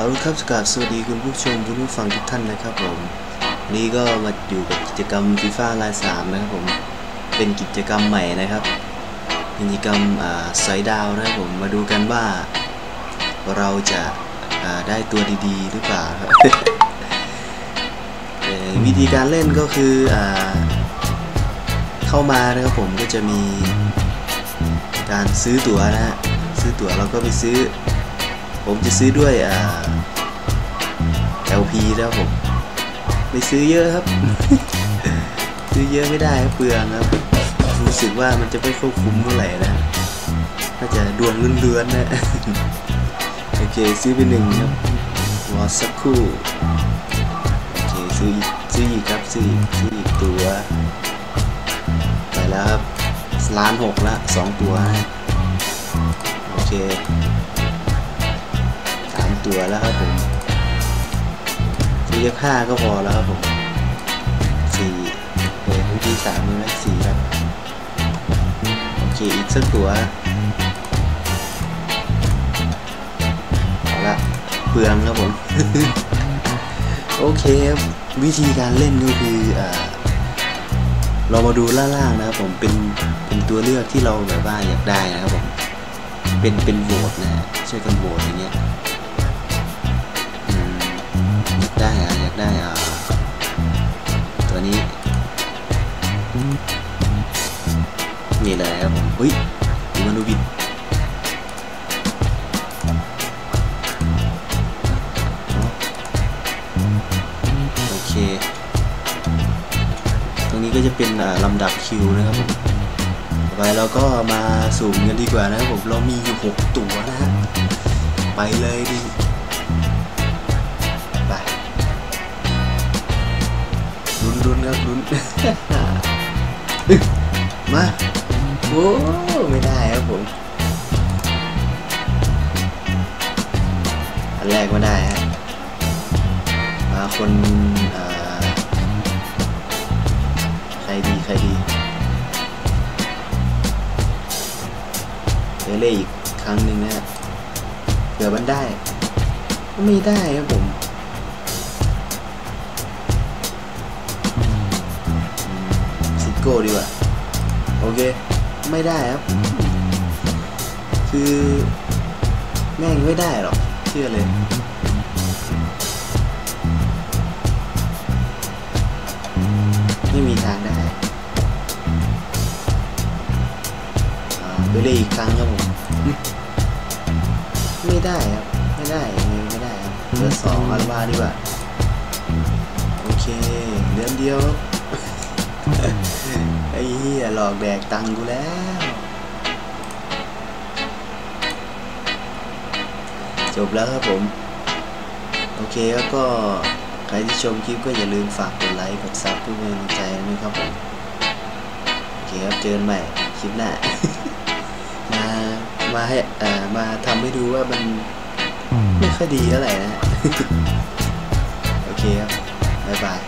เอาละครับกราบสวัสดีคุณผู้ชมคุณผู้ฟังทุกท่านนะครับผมวันนี่ก็มาอยู่กับกิจกรรมฟีฟ่าลายสามนะครับผมเป็นกิจกรรมใหม่นะครับเป็นกิจกรรมอ่าสอยดาวนะครับผมมาดูกันว่า เราจะอ่าได้ตัวดีๆ หรือเปล่าครับเอ่อวิธีการเล่นก็คืออ่าเข้ามานะครับผมก็จะมีการซื้อตั๋วนะฮะซื้อตั๋วเราก็ไปซื้อ ผมจะซื้อด้วยอ่า LP แล้วผม ไม่ซื้อเยอะครับ ซื้อเยอะไม่ได้เปลืองครับ รู้สึกว่ามันจะไม่ควบคุมเท่าไหร่นะน่าจะดวงล้วนๆนะ โอเค ซื้อไปหนึ่งครับรอสักครู่โอเคซื้ออีกซื้ออีกครับซื้ออีกซื้ออีกตัว ไปแล้วครับล้านหกละสองตัว โอเค ตัวแล้วครับผมซื้อเลขห้าก็พอแล้วครับผมสี่เออวิธีสามมีไหมสี่ครับ โอเค อีกสักตัวเอาละเปลืองครับผม โอเคครับ วิธีการเล่นก็คืออ่าเรามาดูล่างๆนะครับผมเป็นเป็นตัวเลือกที่เราแบบว่าอยากได้นะครับผมเป็นเป็นโหวตนะฮะช่วยกันโหวตอย่างเงี้ย อยากได้อะอยากได้อะตัวนี้ นี่เลยครับผมเฮ้ยดูมันดูบิดโอเค ตรงนี้ก็จะเป็นลำดับคิวนะครับผมต่อไปเราก็มาสุ่มกันดีกว่านะครับผมเรามีอยู่หกตัวนะฮะไปเลยดิ มาโอ้ไม่ได้ครับผม อันแรกไม่ได้ฮะมาคนใครดีใครดีเดี๋ยวเล่อีกครั้งหนึ่งนะฮะเผื่อมันได้ ไม่ได้ครับผม โก้ดีกว่า โอเค ไม่ได้ครับ คือแม่งไม่ได้หรอก เชื่อเลยไม่มีทางได้ไปเลยอีกครั้งครับผม ไม่ได้ครับ ไม่ได้ยังไงไม่ได้ครับเหลือสองอัลบาดีกว่า โอเคเลือนเดียว อ้เหี้ยหลอกแดกตังกูแล้วจบแล้วครับผม โอเคแล้วก็ใครที่ชมคลิปก็อย่าลืมฝากกดไลค์กดซับเพื่อเป็นกำลังใจนะครับผมโอเคครับเจอกันใหม่คลิปหน้า มามาให้อ่ามาทำให้ดูว่ามันไม่ค่อยดีเท่าไหร่นะ โอเคครับ บ๊ายบาย